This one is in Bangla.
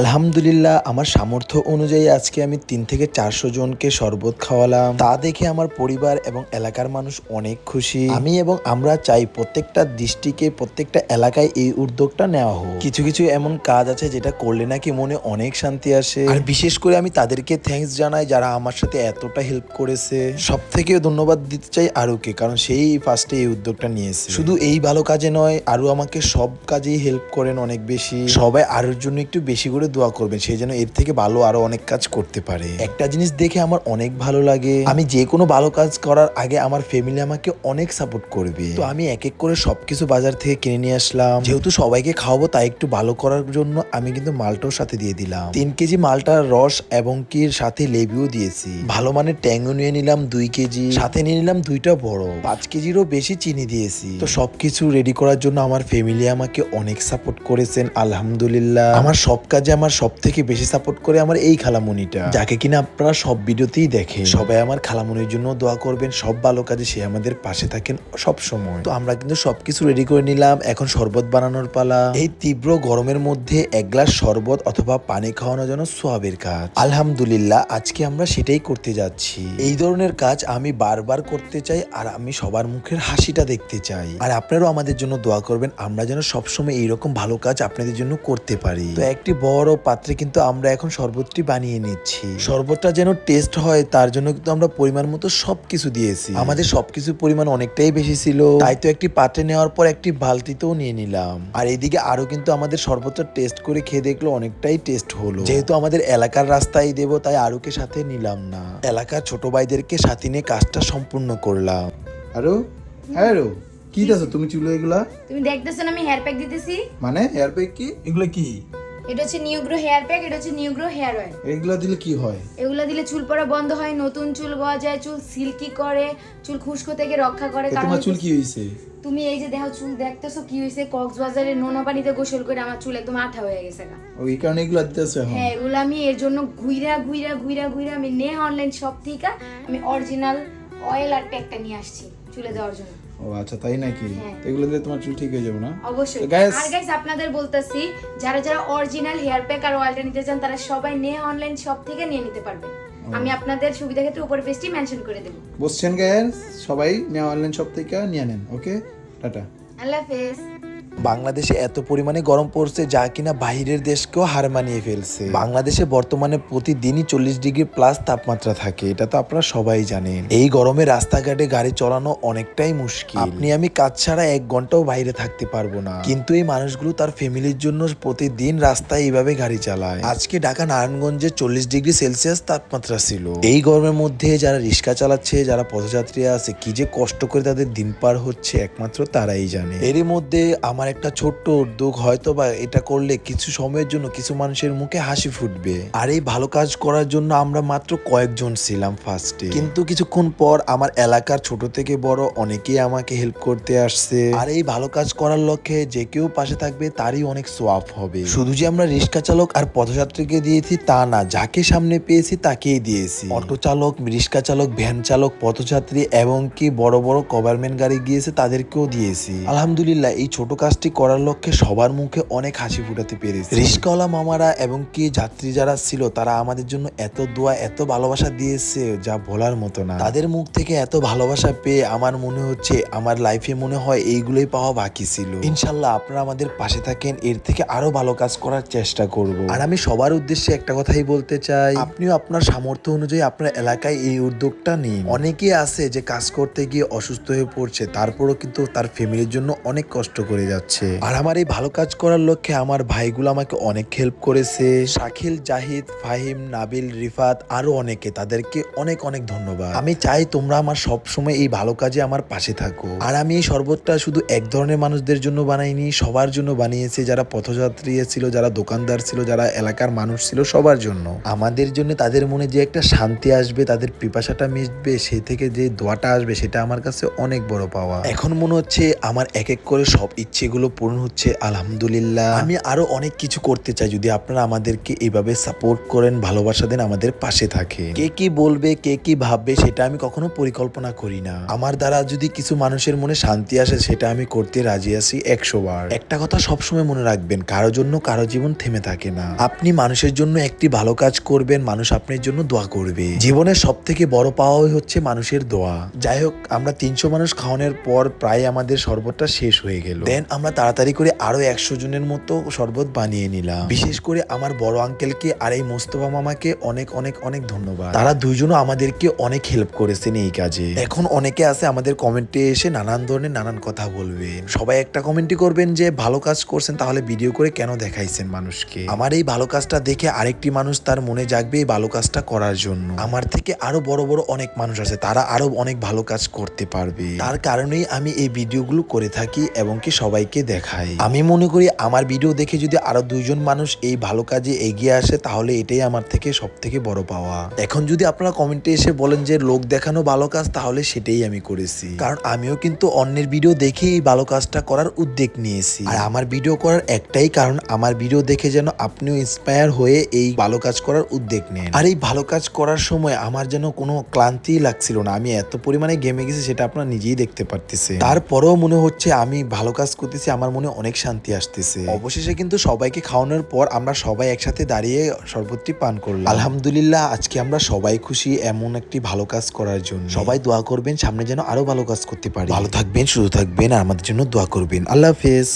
আলহামদুলিল্লাহ, আমার সামর্থ্য অনুযায়ী আজকে আমি তিন থেকে চারশো জনকে শরবত খাওয়ালাম। তা দেখে আমার পরিবার এবং এলাকার মানুষ অনেক খুশি। আমি এবং আমরা চাই প্রত্যেকটা দৃষ্টিকে প্রত্যেকটা এলাকায় এই উদ্যোগটা নেওয়া হোক। কিছু কিছু এমন কাজ আছে যেটা করলে নাকি মনে অনেক শান্তি আসে। আর বিশেষ করে আমি তাদেরকে থ্যাঙ্কস জানাই যারা আমার সাথে এতটা হেল্প করেছে। সব থেকে ধন্যবাদ দিতে চাই আরুকে, কারণ সেই ফার্স্টে এই উদ্যোগটা নিয়েছে। শুধু এই ভালো কাজে নয়, আরু আমাকে সব কাজেই হেল্প করেন অনেক বেশি। সবাই আরুর জন্য একটু বেশি করে দোয়া করবেন সেই জন্য এর থেকে ভালো আরও অনেক কাজ করতে পারে। একটা জিনিস দেখে আমার অনেক ভালো লাগে। আমি যে কোনো ভালো কাজ করার আগে আমার ফ্যামিলি আমাকে অনেক সাপোর্ট করবে। তো আমি এক এক করে সবকিছু বাজার থেকে কিনে নিয়ে আসলাম। যেহেতু সবাইকে খাওয়াবো, তাই একটু ভালো করার জন্য আমি কিন্তু মালটাও সাথে দিয়ে দিলাম। তিন কেজি মালটার রস এবং কি সাথে লেবুও দিয়েছি। ভালো মানের ট্যাঙ্গো নিয়ে নিলাম দুই কেজি। সাথে নিয়ে নিলাম দুইটা বড়। পাঁচ কেজিরও বেশি চিনি দিয়েছি। তো সবকিছু রেডি করার জন্য আমার ফ্যামিলি আমাকে অনেক সাপোর্ট করেছেন, আলহামদুলিল্লাহ। আমার সব কাজে আমার সব থেকে বেশি সাপোর্ট করে আমার এই খালামুনিটা। যাকে কিনা আপনারা সব ভিডিওতেই দেখেন। সবাই আমার খালামুনির জন্য দোয়া করবেন, সব ভালো কাজে সে আমাদের পাশে থাকেন সব সময় তো আমরা কিন্তু সবকিছু রেডি করে নিলাম, এখন শরবত বানানোর পালা। এই তীব্র গরমের মধ্যে এক গ্লাস শরবত অথবা পানি খাওয়ানোর জন্য সোয়াবের কাজ। আলহামদুলিল্লাহ, আজকে আমরা সেটাই করতে যাচ্ছি। এই ধরনের কাজ আমি বারবার করতে চাই আর আমি সবার মুখের হাসিটা দেখতে চাই। আর আপনারাও আমাদের জন্য দোয়া করবেন, আমরা যেন সবসময় এইরকম ভালো কাজ আপনাদের জন্য করতে পারি। তো একটি বড় পাত্রে কিন্তু আমরা এখন শরবতটি বানিয়ে নিচ্ছি। শরবতটা যেন টেস্ট হয় তার জন্য কিন্তু আমরা পরিমাণ মতো সবকিছু দিয়েছি। আমাদের সবকিছু পরিমাণ অনেকটাই বেশি ছিল। তাই তো একটি পাত্রে নেওয়ার পর একটি বালতিতেও নিয়ে নিলাম। আর এইদিকে আরও কিন্তু আমাদের শরবতটা টেস্ট করে খেয়ে দেখল অনেকটাই টেস্ট হলো। যেহেতু আমাদের এলাকার রাস্তায় দেব তাই আরুকে সাথে নিলাম না। এলাকার ছোট ভাইদেরকে সাথে নিয়ে কাজটা সম্পূর্ণ করলাম। আরও? হ্যাঁ আরও। কি দেখো তুমি চুলো এগুলা? তুমি দেখতেছো না আমি হেয়ার প্যাক দিতেছি? মানে হেয়ার প্যাক কি? এগুলো কি? এটা হচ্ছে নিউ গ্রো হেয়ার প্যাক এটা হচ্ছে নিউ গ্রো হেয়ার অয়েল এগুলা দিলে কি হয়? এগুলো দিলে চুল পড়া বন্ধ হয় নতুন চুল গজায় চুল সিল্কি করে চুল খুশকো থেকে রক্ষা করে। কারণ তোমার চুল কি হয়েছে তুমি এই যে দেখো চুল দেখতেছো কি হয়েছে কক্সবাজারে নোনা পানিতে গোসল করে আমার চুল একদম আঠা হয়ে গেছে গা। ও এই কারণে এগুলো দিতেছে হ্যাঁ এগুলো আমি এর জন্য ঘুইরা ঘুইরা ঘুইরা ঘুইরা আমি নেহা অনলাইন শপ থেকে আমি অরিজিনাল অয়েল আর প্যাকটা নিয়ে আসছি চুলে দেওয়ার জন্য। ও আচ্ছা তাই নাকি? হ্যাঁ। এগুলো দিলে তোমার চুল ঠিক হয়ে যাবে না? অবশ্যই। গাইস আর গাইস আপনাদের বলতাছি যারা যারা অরিজিনাল হেয়ার প্যাক আর অয়েলটা নিতে চান তারা সবাই নিয়ে অনলাইন শপ থেকে নিয়ে নিতে পারবে আমি আপনাদের সুবিধা ক্ষেত্রে উপরে পেজটি মেনশন করে দেবো। বুঝছেন গাইস সবাই নেওয়া অনলাইন শপ থেকে নিয়ে নেন ওকে টাটা আল্লাহ হাফেজ। বাংলাদেশে এত পরিমাণে গরম পড়ছে যা কিনা বাইরের দেশকেও হার মানিয়ে ফেলছে। বাংলাদেশে বর্তমানে প্রতিদিনই চল্লিশ ডিগ্রি প্লাস তাপমাত্রা থাকে, এটা তো আপনারা সবাই জানেন। এই গরমে রাস্তাঘাটে গাড়ি চালানো অনেকটাই মুশকিল। আপনি আমি কাজ ছাড়া এক ঘন্টাও বাইরে থাকতে পারব না। কিন্তু এই মানুষগুলো তার ফ্যামিলির জন্য প্রতিদিন রাস্তায় এইভাবে গাড়ি চালায়। আজকে ঢাকা নারায়ণগঞ্জে চল্লিশ ডিগ্রি সেলসিয়াস তাপমাত্রা ছিল। এই গরমের মধ্যে যারা রিক্সা চালাচ্ছে, যারা পথযাত্রী আছে, কি যে কষ্ট করে তাদের দিন পার হচ্ছে একমাত্র তারাই জানে। এরই মধ্যে আমার একটা ছোট্ট উদ্যোগ হয়তো বা এটা করলে কিছু সময়ের জন্য কিছু মানুষের মুখে হাসি ফুটবে। আর এই ভালো কাজ করার জন্য আমরা মাত্র কয়েকজন ছিলাম ফার্স্টে কিন্তু কিছুক্ষণ পর আমার এলাকার ছোট থেকে বড় অনেকেই আমাকে হেল্প করতে আসছে। আর এই ভালো কাজ করার লক্ষ্যে যে কেউ পাশে থাকবে তারই অনেক সোয়াব হবে। শুধু যে আমরা রিক্সা চালক আর পথযাত্রীকে দিয়েছি তা না, যাকে সামনে পেয়েছি তাকেই দিয়েছি। অটো চালক, রিক্সা চালক ভ্যান চালক, পথযাত্রী এবং কি বড় বড় গভর্নমেন্ট গাড়ি গিয়েছে তাদেরকেও দিয়েছি। আলহামদুলিল্লাহ, এই ছোট কাজটি করার লক্ষ্যে সবার মুখে অনেক হাসি ফুটাতে পেরেছি। রিক্সাওয়ালা মামারা এবং কি যাত্রী যারা ছিল, তারা আমাদের জন্য এত দোয়া, এত ভালোবাসা দিয়েছে যা বলার মতো না। তাদের মুখ থেকে এত ভালোবাসা পেয়ে আমার মনে হচ্ছে, আমার লাইফে মনে হয় এইগুলোই পাওয়া বাকি ছিল। ইনশাল্লাহ আপনারা আমাদের পাশে থাকেন, এর থেকে আরও ভালো কাজ করার চেষ্টা করব। আর আমি সবার উদ্দেশ্যে একটা কথাই বলতে চাই, আপনিও আপনার সামর্থ্য অনুযায়ী আপনার এলাকায় এই উদ্যোগটা নিন। অনেকে আছে যে কাজ করতে গিয়ে অসুস্থ হয়ে পড়ছে, তারপরও কিন্তু তার ফ্যামিলির জন্য অনেক কষ্ট করে যাচ্ছে। আর আমার এই ভালো কাজ করার লক্ষ্যে আমার ভাইগুলো আমাকে অনেক হেল্প করেছে। শাকিল, জাহিদ, ফাহিম, নাবিল, রিফাত, আরও অনেকে, তাদেরকে অনেক অনেক ধন্যবাদ। আমি চাই তোমরা আমার সব সময় এই ভালো কাজে আমার পাশে থাকো। আর আমি এই শরবতটা শুধু এক ধরনের মানুষদের জন্য বানাইনি, সবার জন্য বানিয়েছি। যারা পথযাত্রী ছিল, যারা দোকানদার ছিল, যারা এলাকার মানুষ ছিল, সবার জন্য। আমাদের জন্য তাদের মনে যে একটা শান্তি আসবে, তাদের পিপাসাটা মিটবে সেই থেকে যে দোয়াটা আসবে, সেটা আমার কাছে অনেক বড় পাওয়া। এখন মনে হচ্ছে আমার এক এক করে সব ইচ্ছে সেগুলো পূরণ হচ্ছে আলহামদুলিল্লাহ। আমি আরও অনেক কিছু করতে চাই যদি আপনারা আমাদেরকে এইভাবে সাপোর্ট করেন ভালোবাসা দেন আমাদের পাশে থাকে কে কি বলবে কে কি ভাববে সেটা আমি কখনো পরিকল্পনা করি না। আমার দ্বারা যদি কিছু মানুষের মনে শান্তি আসে সেটা আমি করতে রাজি আছি একশো বার। একটা কথা সবসময় মনে রাখবেন কারও জন্য কারও জীবন থেমে থাকে না। আপনি মানুষের জন্য একটি ভালো কাজ করবেন মানুষ আপনার জন্য দোয়া করবে। জীবনের সব থেকে বড় পাওয়াই হচ্ছে মানুষের দোয়া। যাই হোক আমরা তিনশো মানুষ খাওয়ানোর পর প্রায় আমাদের শরবতটা শেষ হয়ে গেল। দেন আমরা তাড়াতাড়ি করে আরও একশো জনের মতো শরবত বানিয়ে নিলাম। বিশেষ করে আমার বড় আঙ্কেলকে আর এই মোস্তফা মামাকে অনেক অনেক অনেক ধন্যবাদ। তারা দুইজনও আমাদেরকে অনেক হেল্প করেছেন এই কাজে। এখন অনেকে আছে আমাদের কমেন্টে এসে নানান ধরনের নানান কথা বলবেন সবাই একটা কমেন্টই করবেন যে, ভালো কাজ করছেন, তাহলে ভিডিও করে কেন দেখাইছেন মানুষকে? আমার এই ভালো কাজটা দেখে আরেকটি মানুষ তার মনে জাগবে এই ভালো কাজটা করার জন্য। আমার থেকে আরও বড় বড় অনেক মানুষ আছে, তারা আরও অনেক ভালো কাজ করতে পারবে। তার কারণেই আমি এই ভিডিওগুলো করে থাকি এবং কি সবাইকে দেখাই আমি মনে করি আমার ভিডিও দেখে যদি আরও দুইজন মানুষ এই ভালো কাজে এগিয়ে আসে, তাহলে এটাই আমার থেকে সব থেকে বড় পাওয়া। এখন যদি আপনারা কমেন্টে এসে বলেন যে, লোক দেখানো ভালো কাজ তাহলে সেটাই আমি করেছি। কারণ আমিও কিন্তু অন্যের ভিডিও দেখে এই ভালো কাজটা করার উদ্যোগ নিয়েছি। আর আমার ভিডিও করার একটাই কারণ, আমার ভিডিও দেখে যেন আপনিও ইন্সপায়ার হয়ে এই ভালো কাজ করার উদ্যোগ নেন। আর এই ভালো কাজ করার সময় আমার যেন কোনো ক্লান্তি লাগছিল না। আমি এত পরিমাণে গেমে গেছি, সেটা আপনারা নিজেই দেখতে পারতেছে তারপরেও মনে হচ্ছে আমি ভালো কাজ করতেছি আমার মনে অনেক শান্তি আসতেছে। অবশেষে কিন্তু সবাইকে খাওয়ানোর পর আমরা সবাই একসাথে দাঁড়িয়ে শরবতটি পান করলাম। আলহামদুলিল্লাহ আজকে আমরা সবাই খুশি এমন একটি ভালো কাজ করার জন্য। সবাই দোয়া করবেন সামনে যেন আরও ভালো কাজ করতে পারি। ভালো থাকবেন সুস্থ থাকবেন আর আমাদের জন্য দোয়া করবেন। আল্লাহ হাফেজ।